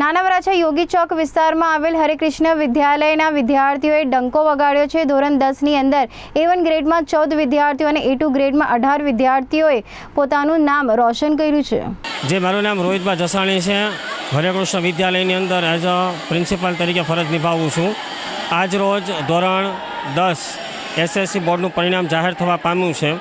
નાના વરાછા યોગી ચોક વિસ્તારમાં આવેલ હરેકૃષ્ણ વિદ્યાલયના વિદ્યાર્થીઓએ ડંકો વગાડ્યો છે. ધોરણ દસની અંદર એ વન ગ્રેડમાં ચૌદ વિદ્યાર્થીઓ અને એ ટુ ગ્રેડમાં અઢાર વિદ્યાર્થીઓએ પોતાનું નામ રોશન કર્યું છે. જે મારું નામ રોહિતભાઈ જસાણી છે. હરેકૃષ્ણ વિદ્યાલયની અંદર એઝ અ પ્રિન્સિપાલ તરીકે ફરજ નિભાવું છું. આજ રોજ ધોરણ દસ એસએસસી બોર્ડનું પરિણામ જાહેર થવા પામ્યું છે.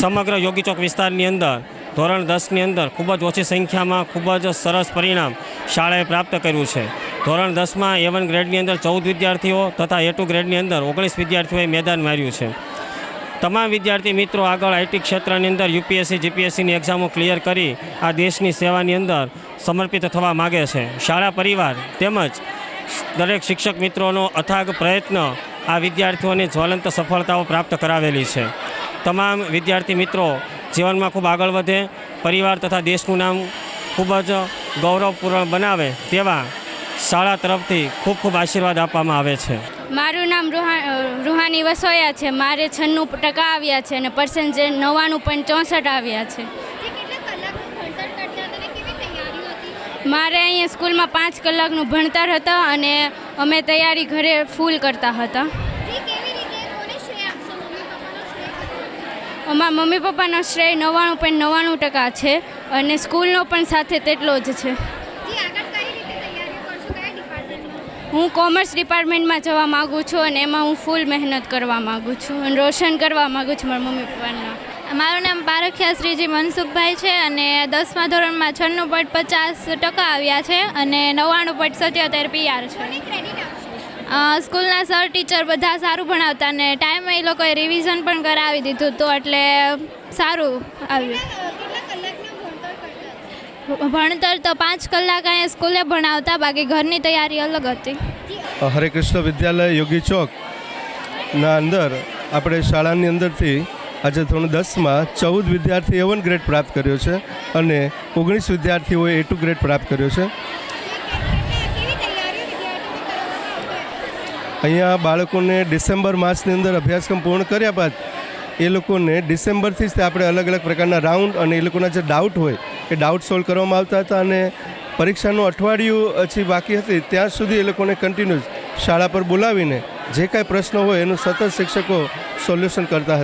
સમગ્ર યોગી ચોક વિસ્તારની અંદર ધોરણ દસની અંદર ખૂબ જ ઓછી સંખ્યામાં ખૂબ જ સરસ પરિણામ શાળાએ પ્રાપ્ત કર્યું છે. ધોરણ દસમાં એ વન ગ્રેડની અંદર ચૌદ વિદ્યાર્થીઓ તથા એ ટુ ગ્રેડની અંદર ઓગણીસ વિદ્યાર્થીઓએ મેદાન માર્યું છે. તમામ વિદ્યાર્થી મિત્રો આગળ આઈટી ક્ષેત્રની અંદર યુપીએસસી જીપીએસસીની એક્ઝામો ક્લિયર કરી આ દેશની સેવાની અંદર સમર્પિત થવા માગે છે. શાળા પરિવાર તેમજ દરેક શિક્ષક મિત્રોનો અથાગ પ્રયત્ન આ વિદ્યાર્થીઓને જ્વલંત સફળતાઓ પ્રાપ્ત કરાવેલી છે. તમામ વિદ્યાર્થી મિત્રો જીવનમાં ખૂબ આગળ વધે પરિવાર તથા દેશનું નામ ખૂબ જ ગૌરવપૂર્ણ બનાવે તેવા શાળા તરફથી ખૂબ ખૂબ આશીર્વાદ આપવામાં આવે છે. મારું નામ રૂહાની વસોયા છે. મારે છન્નું ટકા આવ્યા છે અને પર્સન્ટેજ નવ્વાણું પોઈન્ટ ચોસઠ આવ્યા છે. મારે અહીંયા સ્કૂલમાં પાંચ કલાકનું ભણતર હતા અને અમે તૈયારી ઘરે ફૂલ કરતા હતા. અમારા મમ્મી પપ્પાનો શ્રેય નવ્વાણું પોઈન્ટ નવ્વાણું ટકા છે અને સ્કૂલનો પણ સાથે તેટલો જ છે. હું કોમર્સ ડિપાર્ટમેન્ટમાં જવા માગું છું અને એમાં હું ફૂલ મહેનત કરવા માગું છું અને રોશન કરવા માગું છું મારા મમ્મી પપ્પાના. મારું નામ પારખ્યા શ્રીજી મનસુખભાઈ છે અને દસમા ધોરણમાં છન્નું પોઈન્ટ પચાસ ટકા આવ્યા છે અને નવ્વાણું પોઈન્ટ સત્યોતેર પીઆર છે. સ્કૂલના સર, ટીચર બધા સારું ભણાવતા ને ટાઈમે એ લોકોએ રિવિઝન પણ કરાવી દીધું હતું એટલે સારું આવ્યું. ભણતર તો પાંચ કલાક અહીંયા સ્કૂલે ભણાવતા, બાકી ઘરની તૈયારી અલગ હતી. હરે કૃષ્ણ વિદ્યાલય યોગી ચોક ના અંદર આપણે શાળાની અંદરથી આજે ધોરણ દસમાં ચૌદ વિદ્યાર્થી એવન ગ્રેડ પ્રાપ્ત કર્યો છે અને ઓગણીસ વિદ્યાર્થીઓએ એ ટુ ગ્રેડ પ્રાપ્ત કર્યો છે. અહીંયા બાળકોને ડિસેમ્બર માસની અંદર અભ્યાસક્રમ પૂર્ણ કર્યા બાદ એ લોકોને ડિસેમ્બરથી જ આપણે અલગ અલગ પ્રકારના રાઉન્ડ અને એ લોકોના જે ડાઉટ હોય એ ડાઉટ સોલ્વ કરવામાં આવતા હતા અને પરીક્ષાનું અઠવાડિયું હજી બાકી હતી, ત્યાં સુધી એ લોકોને કન્ટિન્યુઅસ શાળા પર બોલાવીને જે કાંઈ પ્રશ્નો હોય એનું સતત શિક્ષકો સોલ્યુશન કરતા હતા.